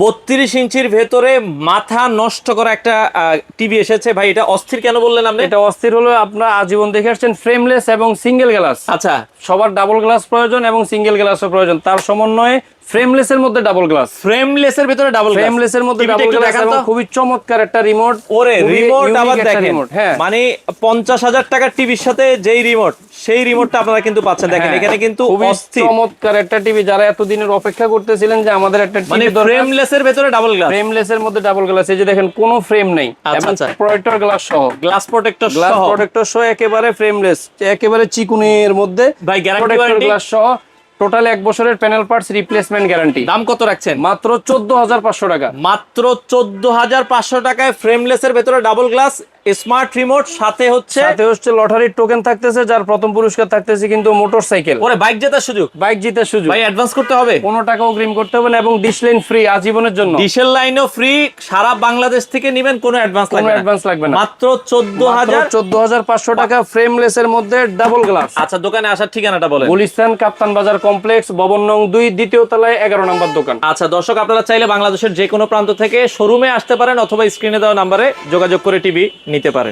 বত্রিশ ইঞ্চির ভেতরে মাথা নষ্ট করা একটা টিভি এসেছে। ভাই এটা অস্থির কেন বললেন আপনি? এটা অস্থির হলো আপনারা আজীবন দেখে আসছেন ফ্রেমলেস এবং সিঙ্গেল গ্লাস আচ্ছা। সবার ডাবল গ্লাস প্রয়োজন এবং সিঙ্গেল গ্লাসও প্রয়োজন। তার সমন্বয়ে ফ্রেমলেস এর মধ্যে ডাবল গ্লাস ফ্রেমলেস এর ভিতরে ডাবল ফ্রেমলেস এর মধ্যে ডাবল গ্লাস এবং খুবই চমৎকার একটা রিমোট ওরে রিমোট আবার দেখেন। রিমোট হ্যাঁ। মানে হাজার টাকার টিভির সাথে যেই রিমোট সেই রিমোটটা আপনারা কিন্তু পাচ্ছেন। দেখেন হ্যাঁ, এখানে কিন্তু অস্থির। চমৎকার একটা টিভি যারা এতদিনের অপেক্ষা করতেছিলেন যে আমাদের একটা মানে টিভি দরকার ফ্রেমলেস এর ভেতরে ডাবল গ্লাস ফ্রেমলেস এর মধ্যে ডাবল গ্লাস এই যে দেখেন কোনো ফ্রেম নেই। আচ্ছা, এবং আচ্ছা। প্রোটেক্টর গ্লাস সহ। গ্লাস প্রোটেক্টর গ্লাস সহ। প্রোটেক্টর সহ একেবারে ফ্রেমলেস একেবারে চিকুনের মধ্যে ভাই, প্রোটেক্টর warranty? গ্লাস সহ। টোটাল এক বছরের প্যানেল পার্টস রিপ্লেসমেন্ট গ্যারান্টি দাম কত রাখছেন? মাত্র চোদ্দ হাজার পাঁচশো টাকা। মাত্র চোদ্দ হাজার পাঁচশো টাকায় ফ্রেমলেসের ভেতরে ডাবল গ্লাস স্মার্ট রিমোট সাথে হচ্ছে সাথে হচ্ছে লটারির টোকেন থাকতেছে যার প্রথম পুরস্কার থাকতেছে কিন্তু মোটর সাইকেল ওরে বাইক জেতার সুযোগ। বাইক জিতে সুযোগ। ভাই অ্যাডভান্স করতে হবে। কোনো টাকা অগ্রিম করতে হবে না এবং ডিসলাইন ফ্রি আজীবনের জন্য। ডিসেল লাইনও ফ্রি সারা বাংলাদেশ থেকে নেবেন কোনো অ্যাডভান্স লাগবে না। অ্যাডভান্স লাগবে না। মাত্র চোদ্দ হাজার চোদ্দ হাজার পাঁচশো টাকা ফ্রেমলেস এর মধ্যে ডাবল গ্লাস আচ্ছা দোকানে আসার ঠিকানাটা বলেন। গুলিস্তান কাপ্তান বাজার কমপ্লেক্স ভবন নং দুই দ্বিতীয় তলায় এগারো নম্বর দোকান। আচ্ছা দর্শক আপনারা চাইলে বাংলাদেশের যে কোনো প্রান্ত থেকে শোরুমে আসতে পারেন অথবা স্ক্রিনে দেওয়া নাম্বারে যোগাযোগ করে টিভি নিতে পারেন।